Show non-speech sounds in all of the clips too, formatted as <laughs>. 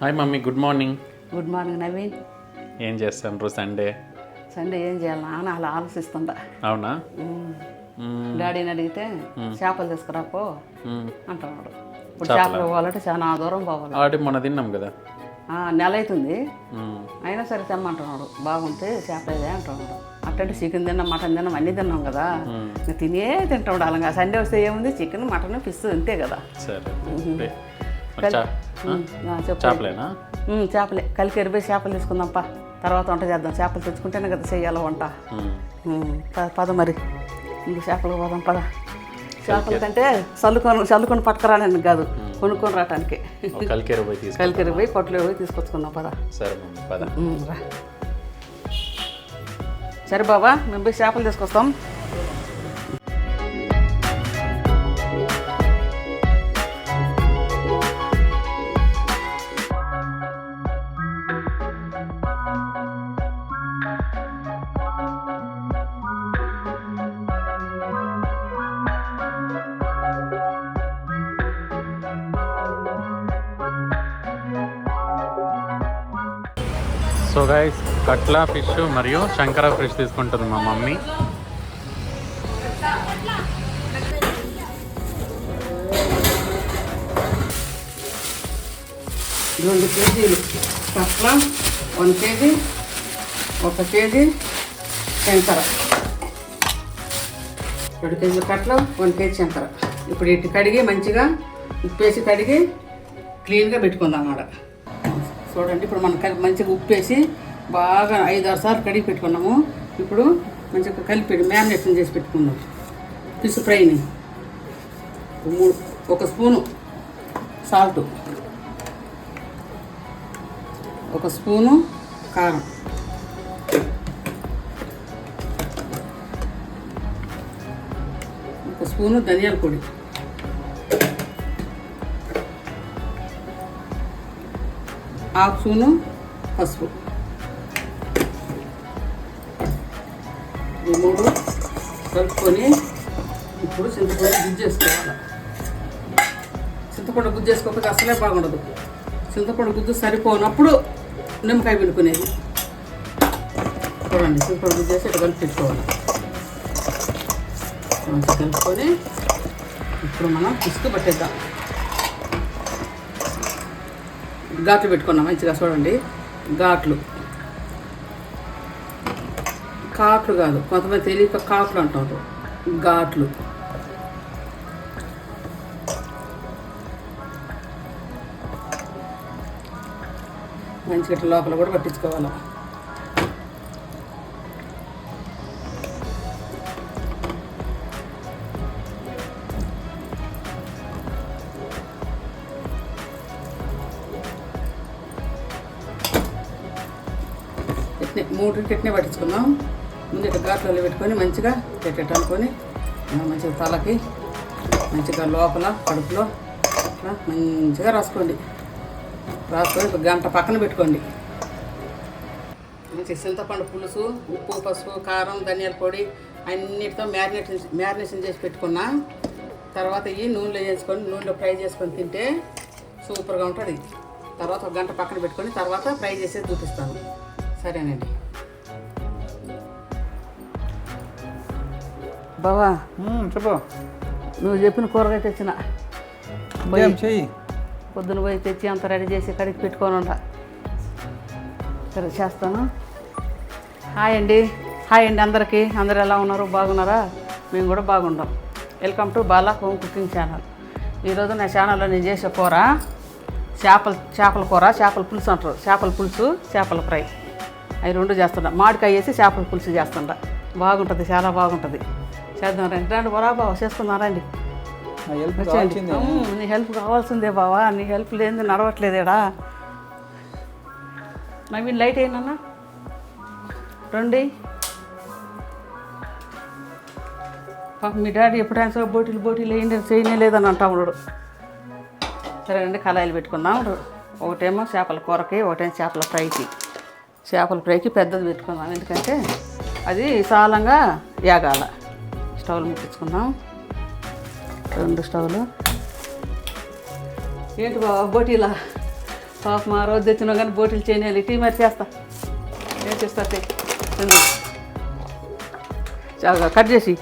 Hi mummy good morning good morning Naveen ఏం చేస్తాను Sunday Sunday ఏం చేయాలి అని అలా ఆలోచిస్తుందా? అవునా. డాడీని అడిగితే చేపలు తీసుకురాపో. అంటున్నాడు. ఇప్పుడు చేపలు? పోవాలంటే చాలా దూరం పోవాలి. ఆల్రెడీ మొన్న తిన్నాం కదా? నెల అవుతుంది. అయినా సరే తెమ్మంటున్నాడు. బాగుంటే చేప ఇదే అంటున్నాడు. అట్టంటే చికెన్ తిన్నాం మటన్ తిన్నాం అన్నీ తిన్నాం కదా? తినే తింటాడు అలాగా సండే వస్తే ఏముంది? చికెన్ మటన్ ఫిష్ అంతే కదా? సరే. చేపలేనా? చేపలే. కలికి ఎరిపోయి చేపలు తీసుకుందాంపా. తర్వాత వంట చేద్దాం. చేపలు తెచ్చుకుంటేనే కదా చెయ్యాలి వంట. పద మరి. ఇంక చేపలు పోదాం పద. చేపల కంటే చల్లుకొని చల్లుకొని పట్టుకురాడానికి కాదు. కొనుక్కొని రావటానికి. కలికేరు పోయి కలికిరి పోయి కొట్లో పోయి తీసుకొచ్చుకుందాం పద. సరే పద. సరే బాబా మేము పోయి చేపలు తీసుకొస్తాం. రైస్ కట్లా ఫిష్ మరియు శంకర ఫిష్ తీసుకుంటుంది మా మమ్మీ. రెండు కేజీలు కట్లా వన్ కేజీ ఒక కేజీ శంకర. రెండు కేజీల కట్ల వన్ కేజీ శంకర. ఇప్పుడు ఇటు కడిగి మంచిగా ఉప్పేసి కడిగి క్లీన్గా పెట్టుకుందాం అన్నమాట చూడండి ఇప్పుడు మనం కలిపి మంచిగా ఉప్పేసి బాగా ఐదు ఆరు సార్లు కడిగి పెట్టుకున్నాము. ఇప్పుడు మంచిగా కలిపి మ్యారినేషన్ చేసి పెట్టుకుందాం ఫిష్ ఫ్రైని. మూడు ఒక స్పూను సాల్ట్. ఒక స్పూను కారం. ఒక స్పూను ధనియాల పొడి. హాఫ్ స్పూను పసుపు. ఈ మూడు కలుపుకొని ఇప్పుడు చింతపండు గుజ్జేసుకోవాలి చింతపండు గుజ్జు చేసుకోకపోతే అసలే బాగుండదు. చింతపండు గుజ్జు సరిపోనప్పుడు నిమ్మకాయ పిండుకునేది. చూడండి చింతపండు గుజ్జు చేసి ఇట్లా కలిపి పెట్టుకోవాలి కలుపుకొని ఇప్పుడు మనం పిసుకు పట్టేద్దాం. ఘాట్లు పెట్టుకున్నాం మంచిగా చూడండి. ఘాట్లు. కాట్లు కాదు కొంతమంది తెలియక కాట్లు అంటారు. ఘాట్లు. మంచిగా ఇట్లా లోపల కూడా పట్టించుకోవాలి? ఇట్నే మూడు ఇట్నే పట్టించుకుందాం. ముందు ఇట్లా పెట్టుకొని మంచిగా పెట్టేట అనుకొని మంచిగా తలకి మంచిగా లోపల కడుపులో ఇట్లా మంచిగా రాసుకోండి. రాసుకొని గంట పక్కన పెట్టుకోండి. మంచి చింతపండు పులుసు ఉప్పు పసుపు కారం ధనియాల పొడి అన్నిటితో మ్యారినేషన్ మ్యారినేషన్ చేసి పెట్టుకున్నా తర్వాత ఈ నూనెలో వేసుకొని నూనెలో ఫ్రై చేసుకొని తింటే సూపర్గా ఉంటుంది. తర్వాత ఒక గంట పక్కన పెట్టుకొని తర్వాత ఫ్రై చేసేది చూపిస్తాను. సరేనండి. బావా. చెప్పు. నువ్వు చెప్పిన కూరగాయ తెచ్చిన. చెయ్యి. పొద్దున పోయి తెచ్చి అంత రెడీ చేసి కడిగి పెట్టుకొని ఉండ. సరే చేస్తాను. హాయ్ అండి. హాయ్ అండి అందరికీ. అందరు ఎలా ఉన్నారు? బాగున్నారా? మేము కూడా బాగుంటాం. Welcome to Bala home cooking channel ఈరోజు నా ఛానల్లో నేను చేసే కూర చేపల చేపల కూర చేపల పులుసు అంటారు. చేపల పులుసు చేపల ఫ్రై. అవి రెండు చేస్తుండ మామిడికాయ వేసి చేపల పులుసు చేస్తుండ బాగుంటుంది చాలా బాగుంటుంది. చేద్దాం రండి. రండి బరా బాబా చేసుకుందాం రండి. నా హెల్ప్. కావాల్సిందే. బావా. నీ హెల్ప్ లేనిది నడవట్లేదేడా నవీన్ లైట్ అయినా రండి. పాప మీ డాడీ ఎప్పుడైనా సరే బోటీలు బోటీలు వేయండి చేయనే లేదని అంటా ఉన్నాడు. సరే అండి కళాయిలు పెట్టుకుందాం ఒకటేమో చేపల కూరకి ఒకటేమో చేపల ఫ్రైకి. చేపల ఫ్రైకి పెద్దది పెట్టుకుందాం. ఎందుకంటే అది సాలంగా యాగాల. స్టవ్లు ముట్టించుకుందాం. రెండు స్టవ్లు. ఏంటి బాబా బోటీలా? పాప మా రోజు తెచ్చినా కానీ బోటీలు చేయలేదు టీ మరి చేస్తా. ఏం చేస్తా టీ. చాలా కట్ చేసి.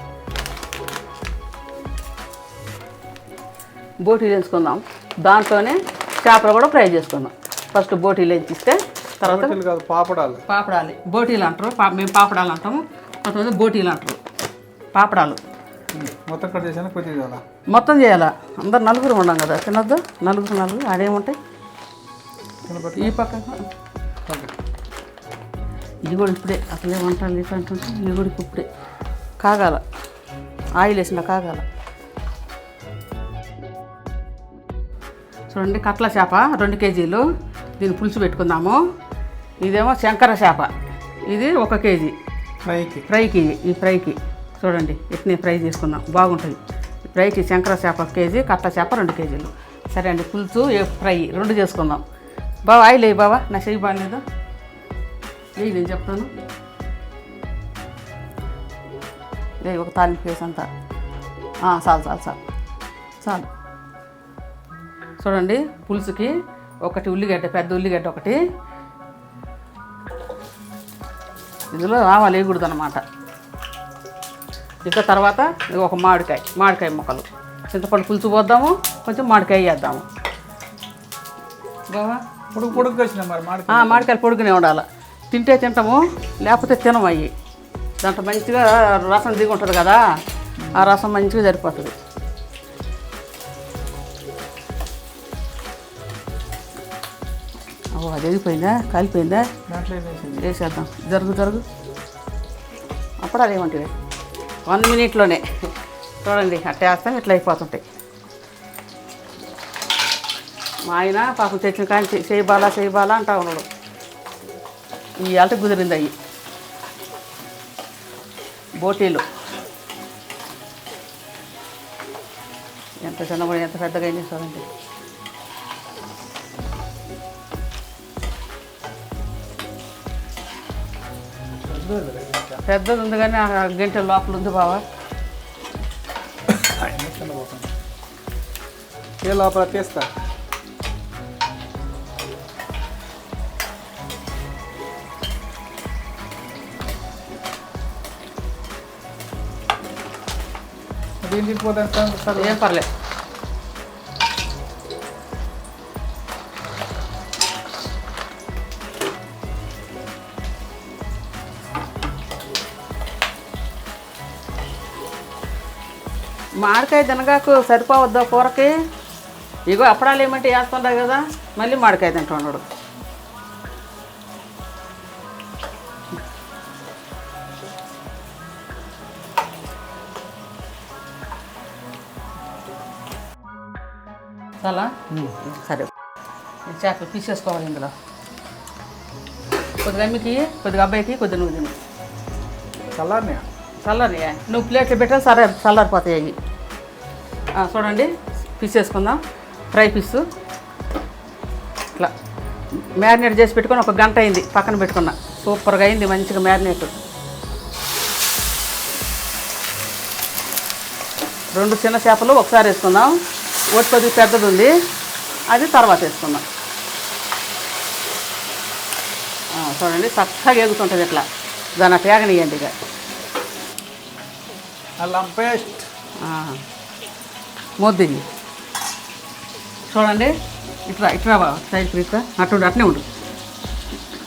బోటీలు వేసుకుందాం దాంట్లోనే చేపలు కూడా ఫ్రై చేసుకుందాం. ఫస్ట్ బోటీలు వేయించిస్తే తర్వాత పాపడాలు. పాపడాలి. బోటీలు అంటారు. మేము పాపడాలు అంటాము. కొంతమంది బోటీలు అంటారు. పాపడాలు. మొత్తం కట్ చేసాను కొద్దిగా చాలా మొత్తం చేయాలా? అందరు నలుగురు ఉండం కదా తినద్దు? నలుగురు నలుగురు ఆడేముంటాయి? ఈ పక్క ఇది కూడా ఇప్పుడే అసలే వంటలు ఇట్లా అంటుంటే ఇది కూడా ఇప్పుడే కాగాల. ఆయిల్ వేసిన కాగాల. చూడండి కట్ల చేప రెండు కేజీలు. దీన్ని పులుసు పెట్టుకుందాము. ఇదేమో శంకర చేప. ఇది ఒక కేజీ. ఫ్రైకి. ఫ్రైకి ఈ ఫ్రైకి. చూడండి ఇట్నే ఫ్రై చేసుకుందాం బాగుంటుంది. ఈ ఫ్రైకి శంకర చేప కేజీ కట్ట చేప రెండు కేజీలు. సరే అండి పులుసు ఏ ఫ్రై రెండు చేసుకుందాం. బావా ఆయిల్ వేయి బావా నా చెయ్యి బాగాలేదు. వేయి నేను చెప్తాను. వేయి ఒక తాలింపు వేసి అంతా. చాలు చాలు చాలు. చాలు. చూడండి పులుసుకి ఒకటి ఉల్లిగడ్డ పెద్ద ఉల్లిగడ్డ ఒకటి. ఇందులో ఆవాలు వేయకూడదు అనమాట ఇక తర్వాత ఒక మామిడికాయ మామిడికాయ ముక్కలు. చింతపండు పులుసు పోద్దాము కొంచెం మామిడికాయ వేద్దాము. బావా? పొడుగు మామిడికాయలు పొడుగునే ఉండాలి. తింటే తింటాము లేకపోతే తినము అవి దాంట్లో మంచిగా రసం దిగి ఉంటుంది కదా ఆ రసం మంచిగా సరిపోతుంది. ఓ అది ఎగిపోయిందా కాలిపోయిందా? వేసేద్దాం. జరుగు జరుగు. అప్పుడు అదేమంటే వన్ మినిట్లోనే. చూడండి అట్టే వేస్తాం ఇట్లా అయిపోతుంటాయి. మా ఆయన పాపం తెచ్చిన కానీ చేయబాలా చేయబాలా అంటా ఉన్నాడు. ఈ అల్ట కుదిరింది అవి బోటీలు. ఎంత చిన్నగా ఎంత పెద్దగా అయినా చూడండి. పెద్దది ఉంది కానీ ఆ గంట లోపల ఉంది బావా. ఏ లోపల తీస్తా? దీని తిప్పిపోతాను సార్. ఏం పర్లేదు మామిడికాయ తినగాకు సరిపోవద్దా కూరకి? ఇగో అప్పడాలు ఏమంటే వేస్తుండవు కదా మళ్ళీ మామిడికాయ తింటున్నాడు చాలా? సరే. చేపలు పీసేసుకోవాలి ఇందులో. కొద్దిగా అమ్మికి కొద్దిగా అబ్బాయికి కొద్దిగా నువ్వు తిను. చల్లారినాయ? చల్లారి నువ్వు ప్లేట్లు పెట్టా సరే చల్లారిపోతాయి అవి. చూడండి పీస్ వేసుకుందాం. ఫ్రై పీస్ ఇట్లా. మ్యారినేట్ చేసి పెట్టుకొని ఒక గంట అయింది పక్కన పెట్టుకున్నా. సూపర్గా అయింది మంచిగా మ్యారినేట్ రెండు చిన్న చేపలు ఒకసారి వేసుకుందాం. ఒకటి కొద్దిగా పెద్దది ఉంది. అది తర్వాత వేసుకుందాం. చూడండి చక్కగా ఎగుతుంటుంది ఇట్లా. దాని అట్లా ఇక. అల్లం పేస్ట్. మొద్దు చూడండి ఇట్లా ఇట్లా బావ సైడ్ ఇట్లా. అటు అట్నే ఉండు.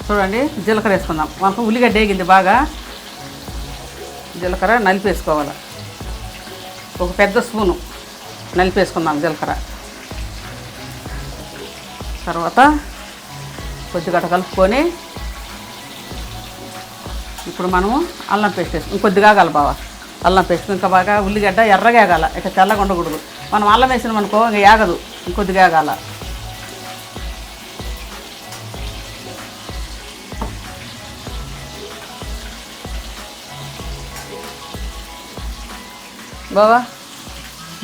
చూడండి జీలకర్ర వేసుకుందాం. మనకు ఉల్లిగడ్డ వేగింది బాగా. జీలకర్ర నలిపేసుకోవాలి. ఒక పెద్ద స్పూను నలిపేసుకుందాం జీలకర్ర. తర్వాత కొద్దిగా కలుపుకొని ఇప్పుడు మనము అల్లం పేస్ట్ వేసుకుని కొద్దిగా ఆగాలి బావ. అల్లం పేస్ట్ ఇంకా బాగా ఉల్లిగడ్డ ఎర్రగా ఆగాల ఇక తెల్లగా ఉండకూడదు. మనం అల్లం వేసినాం అనుకో ఇంకా యాగదు ఇంకొద్దిగా ఆగాల బావా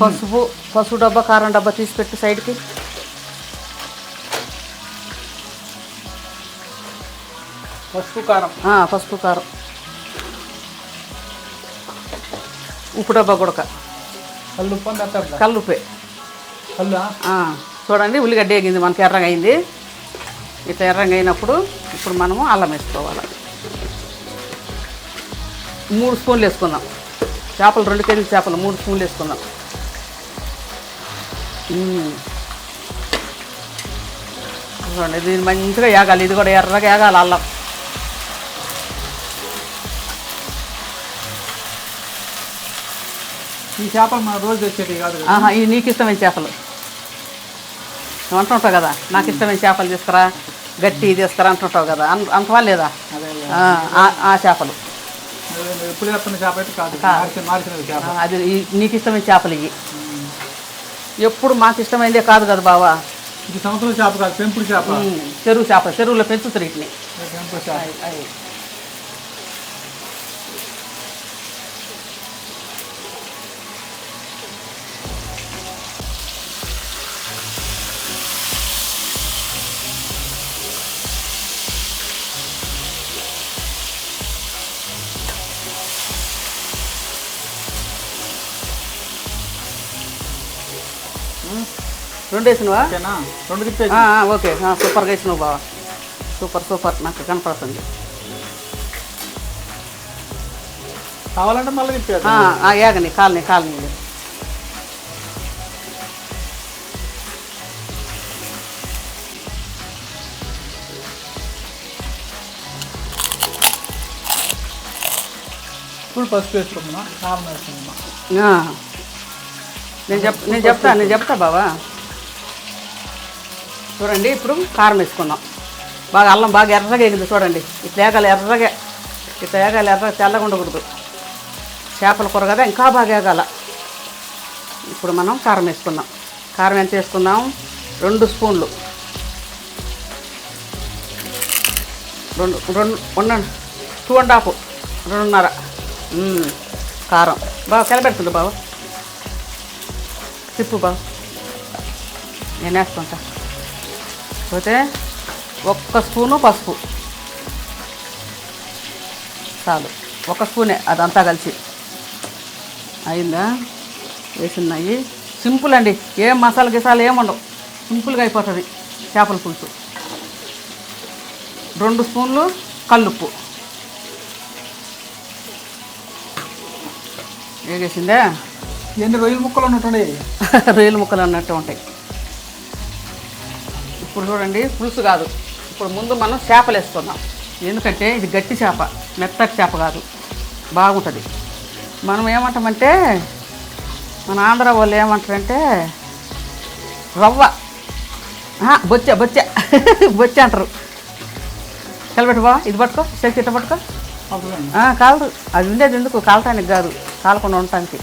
పసుపు పసుపు డబ్బా కారం డబ్బా తీసి పెట్టు సైడ్కి. పసుపు కారం. పసుపు కారం. ఉప్పు డబ్బా గుడక కళ్ళు ఉప్పు అంతా కల్లుపే కళ్ళు ఆ, చూడండి ఉల్లిగడ్డ వేగింది మనకి ఎర్రగా అయింది ఇట్లా ఎర్రంగా అయినప్పుడు ఇప్పుడు మనము అల్లం వేసుకోవాలి. మూడు స్పూన్లు వేసుకుందాం. చేపలు రెండు కేజీల చేపలు మూడు స్పూన్లు వేసుకుందాం. చూడండి దీన్ని మంచిగా ఏగాలి ఇది కూడా ఎర్రగా ఏగాలి అల్లం. ఈ చేపలు మన రోజు తెచ్చేటి కాదు. ఆహా ఇవి నీకు ఇష్టమైన చేపలు. నువ్వు అంటుంటావు కదా నాకు ఇష్టమైన చేపలు తీసుకురా గట్టి తీసుకురా అంటుంటావు కదా అంతవా లేదా. ఆ, చేపలు. ఎప్పుడు చెప్తున్న చేప అయితే కాదు. మార్చిన చేప. అది నీకు ఇష్టమైన చేపలు ఇవి. ఎప్పుడు మాకు ఇష్టమైందే కాదు కదా బావా. ఇది సంవత్సరం చేప కాదు పెంపుడు చేప. చెరువు చేప చెరువులో పెంచుతారు వీటిని. పెంపుడు చేప. రెండు వేసినవా? రెండు ఆ, ఓకే. సూపర్గా వేసినావు బావా. Super super. నాకు కనపడుతుంది. కావాలంటే మళ్ళీ తిప్పేది ఏగని కాలనీ కాలనీ. ఇప్పుడు పసుపు వేసుకుంటున్నా కారం వేసుకుంటున్నా. నేను చెప్ నేను చెప్తా నేను చెప్తా బావా. చూడండి ఇప్పుడు కారం వేసుకుందాం బాగా అల్లం బాగా ఎర్రగా ఎగింది చూడండి. ఈ తేగలు ఎర్రగా ఈ తేగలు ఎర్రగా తెల్లగా ఉండకూడదు. చేపల కూర కదా ఇంకా బాగా వేగాల. ఇప్పుడు మనం కారం వేసుకుందాం. కారం ఎంత వేసుకుందాం? రెండు స్పూన్లు. రెండు రెండు ఉండండి టూ అండ్ హాఫ్ రెండున్నర. కారం. బాగా కలబెడుతుంది బాబు తిప్పు బాబు నేను వేసుకుంటా పోతే ఒక్క స్పూను పసుపు. చాలు. ఒక స్పూనే అదంతా కలిసి. అయిందా? వేసినాయి సింపుల్ అండి. ఏం మసాలా గిసాలు ఏముండవు సింపుల్గా అయిపోతుంది చేపల పులుసు. రెండు స్పూన్లు కల్లుప్పు. వేగేసిందే? ఎన్ని రొయ్యల ముక్కలు ఉన్నట్టుండే? <laughs> రొయ్యల ముక్కలు అన్నట్టు ఉంటాయి. ఇప్పుడు చూడండి పులుసు కాదు. ఇప్పుడు ముందు మనం చేపలు వేస్తున్నాం. ఎందుకంటే ఇది గట్టి చేప మెత్తటి చేప కాదు. బాగుంటుంది. మనం ఏమంటామంటే మన ఆంధ్ర వాళ్ళు ఏమంటారంటే రవ్వ. బొచ్చ బొచ్చ. <laughs> బొచ్చ అంటారు. కలబెట్టు బావా ఇది పట్టుకో చేసి ఇట్ట పట్టుకో. కాలదు అది ఉండేది ఎందుకు? కాలటానికి కాదు. కాలకుండా ఉండటానికి.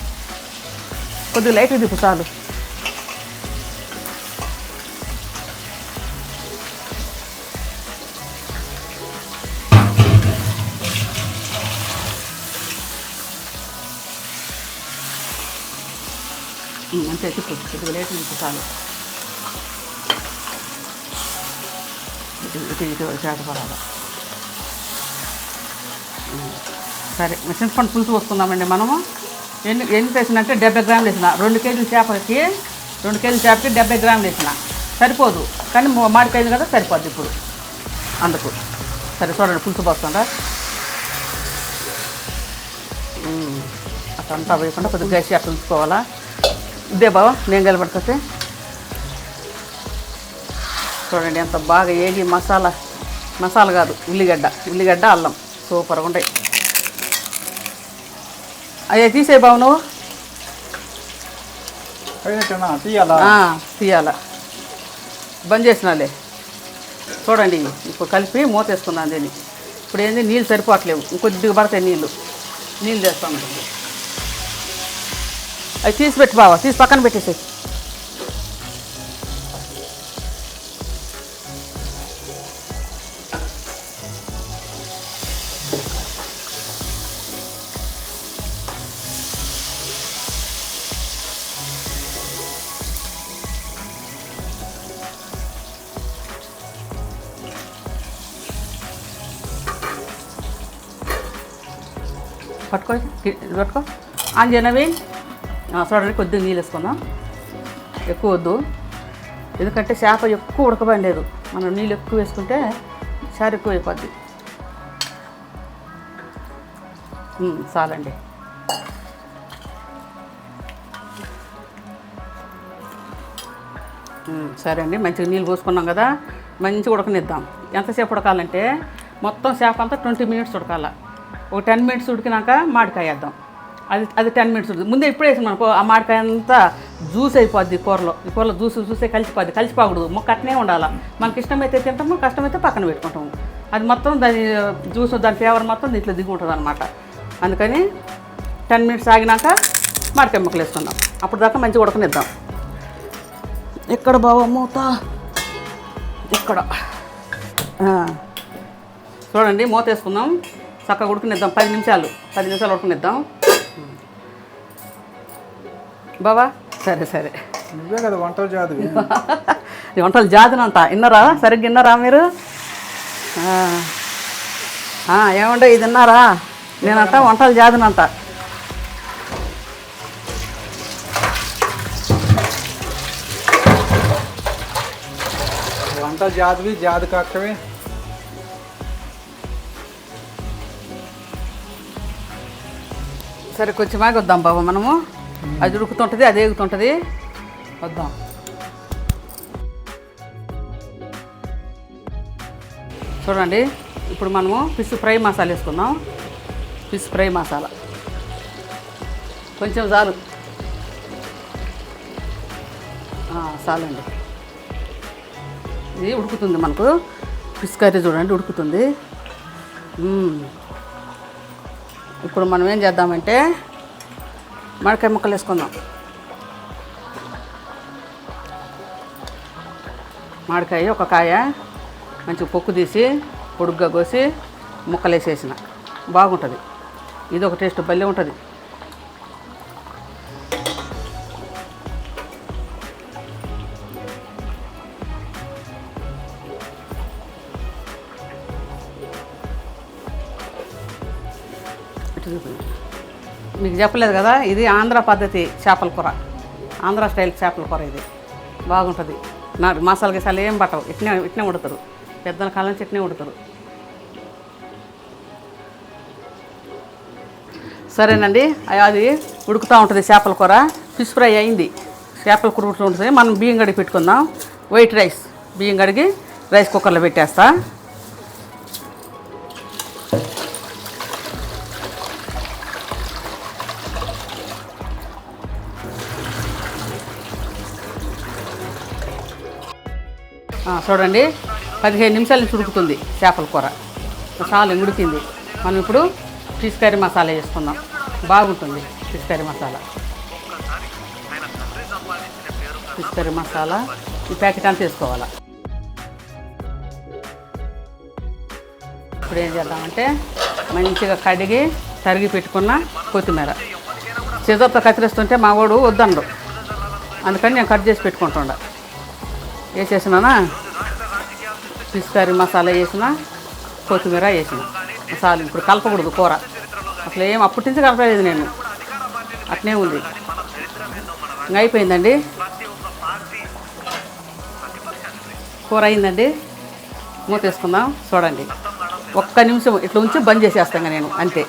కొద్దిగా లైట్ తిప్పు చాలు. ఉమ్, అంతే తిప్పు కొద్దిగా లైట్ చాలు. ఇటు ఇటు ఇటు చేట పడాలి సరే చింతపండు పులుసు వస్తున్నామండి మనము. ఎన్ని ఎన్ని వేసినంటే డెబ్బై గ్రాములు వేసిన. రెండు కేజీల చేపలకి రెండు కేజీల చేపకి డెబ్బై గ్రాములు వేసిన. సరిపోదు. కానీ మాడిపోయింది కదా సరిపోద్ది ఇప్పుడు. అందుకు. సరే చూడండి పులుసు పోస్తుందా? అట్లంతా వేయకుండా కొద్దిగా గసి అట్లా ఉంచుకోవాలా ఇదే బావా నేను కలబడుతుంది చూడండి ఎంత బాగా ఏగి మసాలా మసాలా కాదు ఉల్లిగడ్డ ఉల్లిగడ్డ అల్లం. సూపర్గా ఉంటాయి. అయ్యా తీసే బావు నువ్వు. తీయాలా? బంద్ చేసినాలే. చూడండి ఇప్పుడు కలిపి మూత వేసుకున్నాను దీన్ని. ఇప్పుడు ఏంది నీళ్ళు సరిపోవట్లేవు. ఇంకొద్దిగా పడతాయి నీళ్ళు. నీళ్ళు తెస్తాను తీసి పెట్టి బావా తీసి పక్కన పెట్టేసేయి పట్టుకో ఇది పట్టుకో ఆంజనవి చూడండి కొద్దిగా నీళ్ళు వేసుకుందాం. ఎక్కువ వద్దు. ఎందుకంటే చేప ఎక్కువ ఉడకబడలేదు. మనం నీళ్ళు ఎక్కువ వేసుకుంటే చారు ఎక్కువ అయిపోద్ది. చాలండి. సరే అండి మంచిగా నీళ్ళు పోసుకున్నాం కదా. మంచిగా ఉడకనిద్దాం. ఎంతసేపు ఉడకాలంటే మొత్తం చేప అంతా ట్వంటీ మినిట్స్ ఉడకాల. ఒక టెన్ మినిట్స్ ఉడికినాక మాడికాయ వేద్దాం. అది అది టెన్ మినిట్స్ ఉంటుంది. ముందే ఇప్పుడు వేసి మనకు ఆ మామిడికాయ అంతా జ్యూస్ అయిపోద్ది కూరలో. ఈ కూరలో జ్యూస్ చూసే కలిసిపోద్ది. కలిసిపోకూడదు. మొక్క అట్నే ఉండాలి. మనకి ఇష్టమైతే తింటాము కష్టమైతే పక్కన పెట్టుకుంటాము. అది మొత్తం దాని జ్యూస్ దాని ఫ్లేవర్ మొత్తం దీంట్లో దిగి ఉంటుంది అనమాట అందుకని టెన్ మినిట్స్ ఆగినాక మామిడికాయ ముక్కలు వేస్తున్నాం అప్పుడు దాకా మంచిగా ఉడకనిద్దాం. ఎక్కడ బావ మూత? ఇక్కడ. చూడండి మూత వేసుకుందాం. చక్కగా ఉడకనిద్దాం. పది నిమిషాలు. పది నిమిషాలు ఉడకనిద్దాం. బావా? సరే సరే. నువ్వే కదా వంటలు ఈ వంటలు జాతినంత. విన్నారా సరిగ్గా విన్నారా మీరు? ఆ. ఆ, ఏమంటే ఇది విన్నారా నేనంట వంటలు జాతినంత. వంట జాదివి జాది కాకవి సరే కొంచెం ఆగి వద్దాం బాబు మనము. అది ఉడుకుతుంటుంది అది ఎగుతుంటుంది వద్దాం. చూడండి ఇప్పుడు మనము ఫిష్ ఫ్రై మసాలా వేసుకుందాం. Fish fry masala. కొంచెం చాలు. చాలండి. ఇది ఉడుకుతుంది మనకు. ఫిష్ కర్రీ చూడండి ఉడుకుతుంది. ఇప్పుడు మనం ఏం చేద్దామంటే మడకాయ ముక్కలు వేసుకుందాం. మామిడికాయ ఒక కాయ మంచిగా పొక్కు తీసి పొడుగ్గా కోసి ముక్కలు వేసేసిన. బాగుంటుంది. ఇది ఒక టేస్ట్ భలే ఉంటుంది. మీకు చెప్పలేదు కదా ఇది ఆంధ్ర పద్ధతి చేపల కూర. ఆంధ్ర స్టైల్ చేపల కూర ఇది. బాగుంటుంది. నా మసాలా గిసాలు ఏం పట్టవు. ఇట్నే ఇట్నే ఉడతారు. పెద్దల కాలం నుంచి ఇట్నే ఉడతారు. సరేనండి అది ఉడుకుతూ ఉంటుంది చేపల కూర. ఫిష్ ఫ్రై అయింది. చేపల కూర ఉంటుంది. మనం బియ్యం గడిగి పెట్టుకుందాం. White rice. బియ్యం గడిగి రైస్ కుక్కర్లో పెట్టేస్తా. చూడండి. పదిహేను నిమిషాలు నుంచి ఉడుకుతుంది చేపల కూర. చాలా ఉడికింది మనం ఇప్పుడు ఫిష్ కర్రీ మసాలా వేసుకుందాం. బాగుంటుంది fish curry masala. Fish curry masala. ఈ ప్యాకెట్ అంతా వేసుకోవాలా. ఇప్పుడు ఏం చేద్దామంటే మంచిగా కడిగి తరిగి పెట్టుకున్న కొత్తిమీర. చేతులతో కత్తిరిస్తుంటే మా వాడు వద్దనడు. అందుకని నేను కట్ చేసి పెట్టుకుంటుండ. వేసేసినానా? ఫిష్ కర్రీ మసాలా వేసిన కొత్తిమీర వేసిన. మసాలా ఇప్పుడు కలపకూడదు కూర. అసలు ఏం అప్పటి నుంచి కలపలేదు నేను. అట్నే ఉంది. ఇంకా అయిపోయిందండి. కూర అయిందండి. మూత వేసుకుందాం. చూడండి. ఒక్క నిమిషం ఇట్లా ఉంచి బంద్ చేసేస్తాను నేను. అంతే.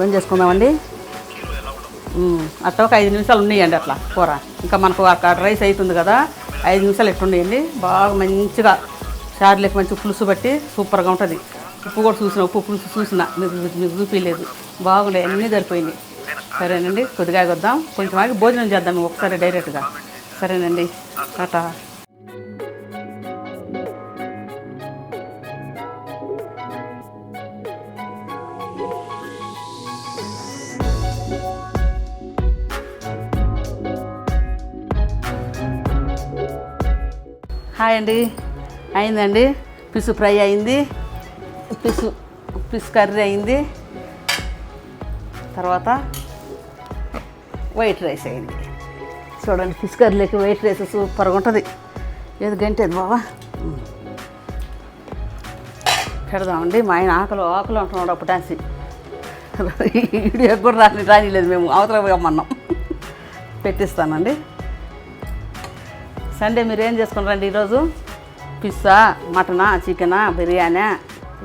బంద్ చేసుకుందామండి. అట్ట అట్లా ఒక ఐదు నిమిషాలు ఉన్నాయండి అట్లా కూర. ఇంకా మనకు అక్కడ రైస్ అవుతుంది కదా ఐదు నిమిషాలు ఎట్లా బాగా మంచిగా చారులోకి మంచి పులుసు పట్టి సూపర్గా ఉంటుంది. ఉప్పు కూడా చూసిన ఉప్పు పులుసు చూసిన. మీకు మీకు చూపించలేదు బాగుండే అన్నీ సరిపోయింది సరేనండి కొద్దిగా వద్దాం. కొంచెం ఆగి భోజనం చేద్దాం ఒకసారి డైరెక్ట్గా. సరేనండి టాటా. అండి అయిందండి? పిసు ఫ్రై అయింది. పిసు పిసు కర్రీ అయింది. తర్వాత వైట్ రైస్ అయింది. చూడండి ఫిష్ కర్రీలోకి వైట్ రైస్ సూపర్గా ఉంటుంది. ఏది గంటేది బావా? పెడదామండి మా ఆయన ఆకలి ఆకలి అంటున్నాడు అప్పుడు డాన్సి. వీడియో కూడా రాని రానిలేదు మేము అవతల పోయమన్నాం పెట్టిస్తానండి. సండే మీరు ఏం చేసుకున్నారండి ఈరోజు? పిస్సా మటనా చికెనా బిర్యానీ?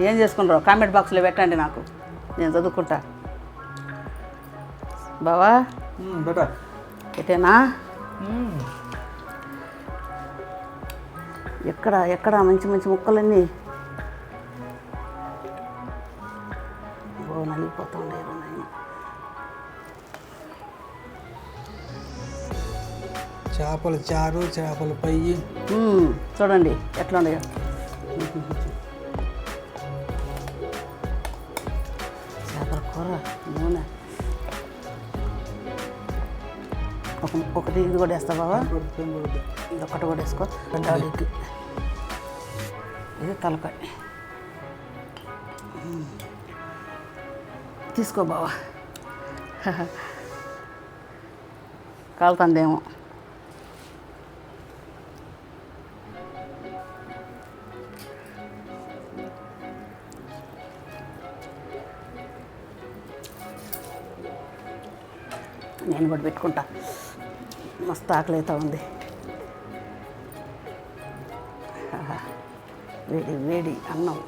ఏం చేసుకున్నారు కామెంట్ బాక్స్లో పెట్టండి నాకు. నేను చదువుకుంటా. బావా? పెట్టేనా? ఎక్కడ ఎక్కడ మంచి మంచి ముక్కలన్నీ? ఓ చేపల చారు చేపల పై చూడండి ఎట్లా ఉన్నాయో. చేపల కూర నూనె. ఒక ఒకటి ఇది కూడా వేస్తా బాబా ఇది ఒకటి కూడా వేసుకో. డాడీకి ఇది తలకాయ. తీసుకో బావా. <laughs> కాలుతుందేమో. నేను కూడా పెట్టుకుంటా. మస్తు ఆకలి అవుతా ఉంది. వేడి వేడి అన్నం.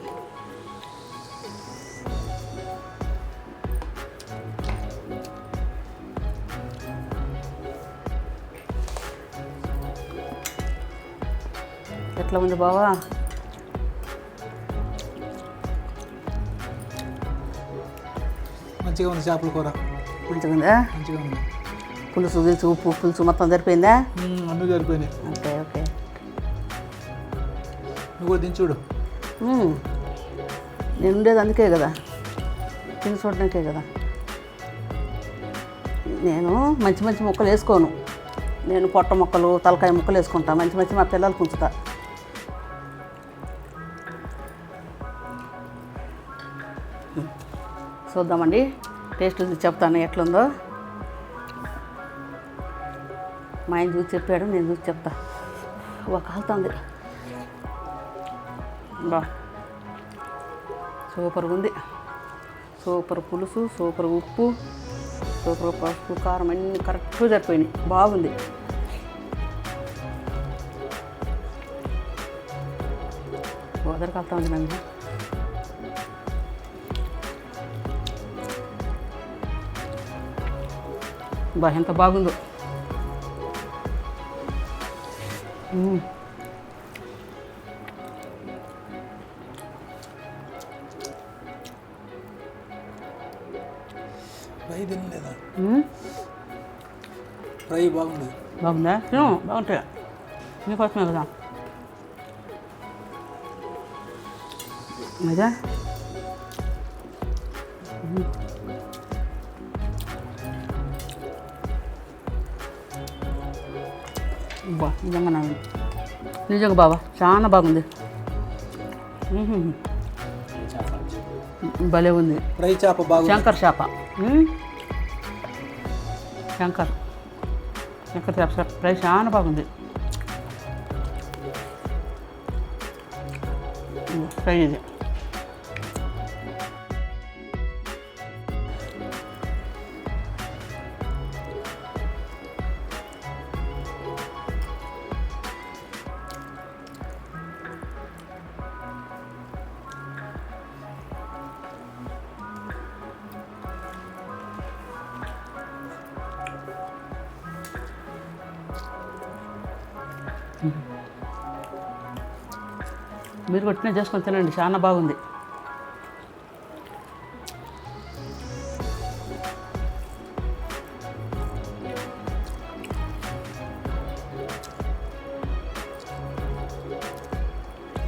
ఎట్లా ఉంది బావా? మంచిగా ఉంది చేపల కూర. మంచిగా ఉందా మంచిగా ఉంది. పులుసు గిలుసు ఉప్పు పులుసు మొత్తం సరిపోయిందా? అన్నీ సరిపోయినాయి. Okay okay. నువ్వు చూడు. నేను ఉండేది అందుకే కదా. తిని చూడడానికే కదా. నేను మంచి మంచి ముక్కలు వేసుకోను. నేను పొట్ట ముక్కలు తలకాయ ముక్కలు వేసుకుంటా. మంచి మంచి మా పిల్లలకు ఉంచుతా. చూద్దామండి. టేస్ట్ చెప్తాను ఎట్లుందో. మా ఆయన చూసి చెప్పాడు నేను చూసి చెప్తా. ఒక కాలుతుంది బా. సూపర్గా ఉంది. సూపర్ పులుసు సూపర్ ఉప్పు సూపర్ పసుపు కారం అన్నీ కరెక్ట్గా సరిపోయినాయి. బాగుంది. గోదర కాలుతా ఉంది నాకు బా ఎంత బాగుందో. మ్మ్. ఫ్రై తినలేదా మ్మ్. ఫ్రై బాగుంది బాగుందా తిను బాగుంటాయి నీకోసమే కదా అదా నిజంగా బాబా చాలా బాగుంది. భలే ఉంది. ఫ్రై చేప బాగుంది. శంకర్ చేప. శంకర్. శంకర్ చేప ఫ్రై చాలా బాగుంది. ఫ్రై ఇది. మీరు కొట్టిన చేసుకొని తినండి చాలా బాగుంది.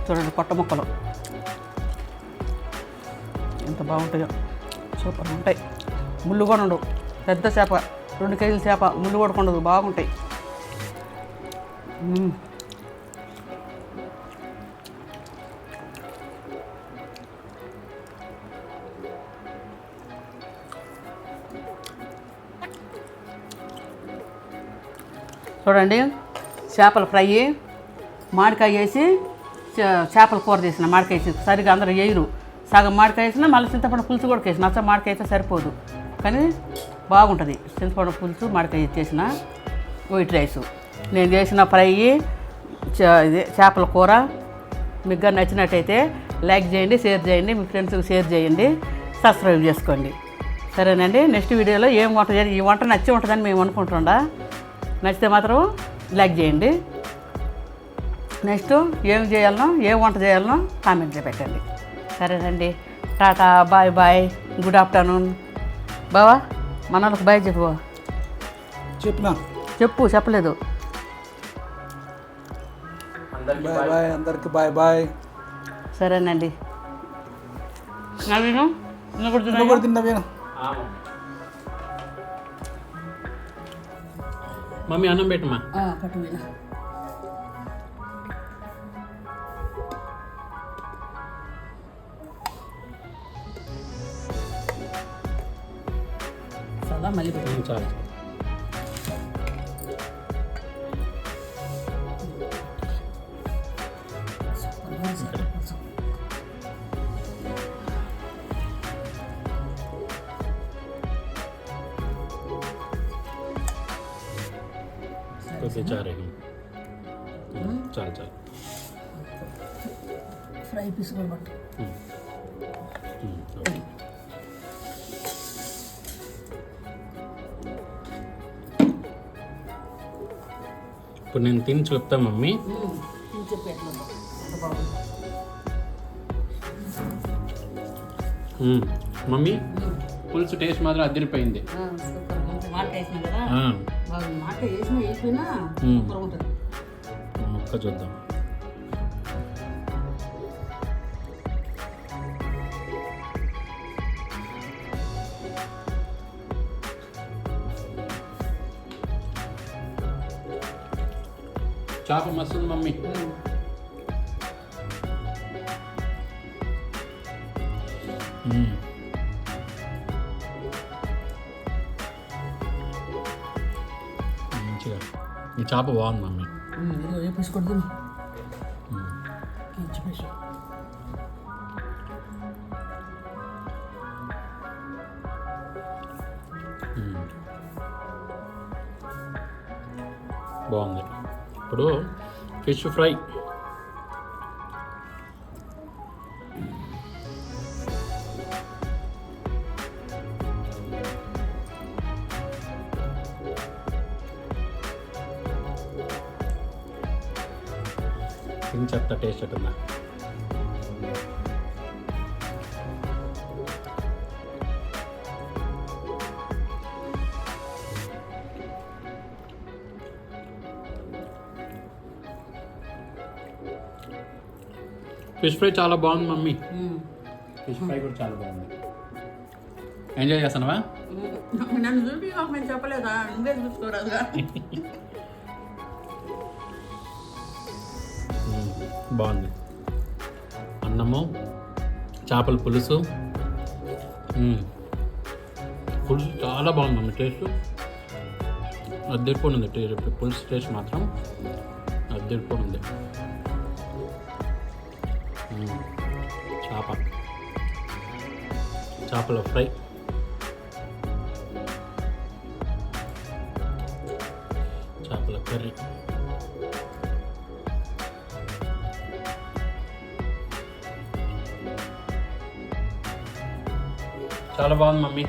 చూడండి పొట్ట ముక్కలు. ఎంత బాగుంటాయో. సూపర్ ఉంటాయి. ముళ్ళు కూడా ఉండవు. పెద్ద చేప రెండు కేజీల చేప ముళ్ళు కూడా ఉండదు బాగుంటాయి. చూడండి చేపల ఫ్రై మామిడికాయ వేసి చే- చేపల కూర చేసిన మామిడికాయ వేసి. సరిగా అందరూ వేయరు. సగం మామిడికాయ వేసినా మళ్ళీ చింతపండు పులుసు కూడా వేసిన అచ్చ మామిడికాయ అయితే సరిపోదు. కానీ బాగుంటుంది. చింతపండు పులుసు మామిడికాయ చేసిన వైట్ రైసు. నేను చేసిన ఫ్రై ఇది చేపల కూర. మీకు నచ్చినట్టయితే లైక్ చేయండి షేర్ చేయండి మీ ఫ్రెండ్స్కి షేర్ చేయండి సబ్స్క్రైబ్ చేసుకోండి. సరేనండి నెక్స్ట్ వీడియోలో ఏం వంట ఈ వంట నచ్చి ఉంటుందని మేము అనుకుంటుండా నచ్చితే మాత్రం లైక్ చేయండి. నెక్స్ట్ ఏం చేయాలనో ఏం వంట చేయాలనో కామెంట్లో పెట్టండి. సరేనండి. Tata bye bye good afternoon. బావా మన వాళ్ళకి బాయ్ చెప్పు. చెప్పిన? చెప్పు చెప్పలేదు. బాయ్ బాయ్ అందరికి బాయ్ బాయ్. సరేనండి. నవీను కూడా మమ్మీ అన్నం పెట్టమా ఆ, పట్టు వీణ. చాలా మళ్ళీ పెట్టు. చాలు ఇప్పుడు నేను తిని చెప్తా మమ్మీ. మమ్మీ పులుసు టేస్ట్ మాత్రం అదిరిపోయింది. ఆ, సూపర్. చేప మస్తుంది మమ్మీ మ్మ్. మంచిగా ఈ చేప బాగుంది మమ్మీ ఇదిగో ఏ పీస్ కొడుతుంది మ్మ్. మంచి పీస్ మ్మ్. బాగుంది ఇప్పుడు ఫిష్ ఫ్రై. తిని టేస్ట్ ఉంటుందా ఫిష్ ఫ్రై చాలా బాగుంది మమ్మీ. ఫిష్ ఫ్రై కూడా చాలా బాగుంది. ఎంజాయ్ చేస్తున్నావా? నన్ను చూపి చెప్పలేదా? నువ్వే చూసుకోరాదుగా. మ్మ్. బాగుంది. అన్నము చేపల పులుసు. పులుసు చాలా బాగుంది మమ్మీ టేస్ట్ టేస్ట్ పులుసు టేస్ట్ మాత్రం మ్మ్. చేప. చేపల ఫ్రై. చేపల కర్రీ. చాలా బాగుంది మమ్మీ.